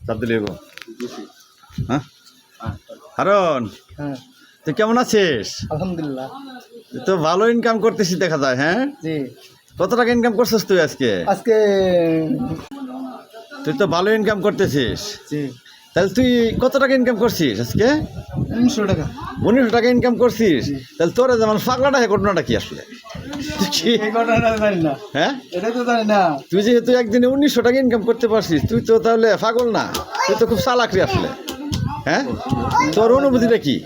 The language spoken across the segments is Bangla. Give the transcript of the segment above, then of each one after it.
চাপ দিলে হ্যাঁ? হারন হ্যাঁ। তুই কেমন আছিস? আলহামদুলিল্লাহ। তুই তো ভালো ইনকাম করতেছিস দেখা যায় হ্যাঁ? জি। কত টাকা ইনকাম করছিস তুই আজকে? আজকে তুই তো ভালো ইনকাম করতেছিস। জি। তাহলে তুই কত টাকা ইনকাম করছিস আজকে? উনিশশো টাকা। উনিশশো টাকা ইনকাম করছিস? তাহলে তোর যেমন পাগলাটা হ্যাঁ ঘটনাটা কি আসলে? হ্যাঁ? তুই যেহেতু একদিনে উনিশশো টাকা ইনকাম করতে পারছিস তুই তো তাহলে পাগল না। তুই তো খুব চালাকরি আসলে। হ্যাঁ? তোর অনুভূতিটা কি?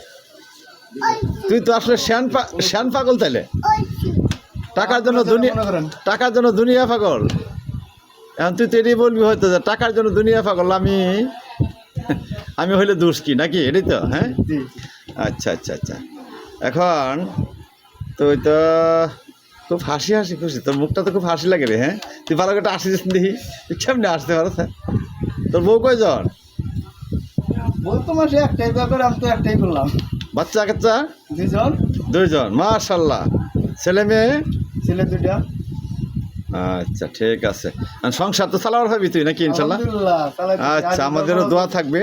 তুই তো আসলে শ্যান শ্যান পাগল তাইলে? টাকার জন্য দুনিয়া মনে টাকার জন্য দুনিয়া পাগল? এখন তুই তো এটাই বলবি হয়তো যে টাকার জন্য দুনিয়া পাগল আমি আমি হইলে দোষ কি? নাকি? এটাই তো হ্যাঁ? আচ্ছা আচ্ছা আচ্ছা। এখন তুই তো খুব হাসি হাসি খুশি। তোর মুখটা তো খুব হাসি লাগে রে হ্যাঁ? তুই ভালো করে আসিস দেখি তুই কেমনি আসতে পারো তোর বউ কয়জন? বলতো মাসে একটাই ব্যাপারে আমি তো একটাই করলাম বাচ্চা কাচ্চা দুইজন। দুইজন মাশাল্লাহ ছেলে মেয়ে ছেলে দুটা আচ্ছা ঠিক আছে। সংসার তো চালাবার ভাবি তুই নাকি ইনশাল্লাহ? আচ্ছা আমাদেরও দোয়া থাকবে।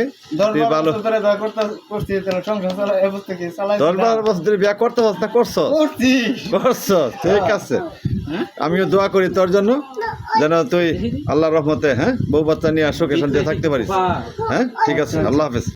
তুই ভালো বছর দশ বারো ধরে বিয়া করতে পারছ না করছ? করছ। ঠিক আছে। আমিও দোয়া করি তোর জন্য যেন তুই আল্লাহর রহমতে হ্যাঁ বউ বাচ্চা নিয়ে সুখে শান্তি থাকতে পারিস। হ্যাঁ ঠিক আছে আল্লাহ হাফেজ।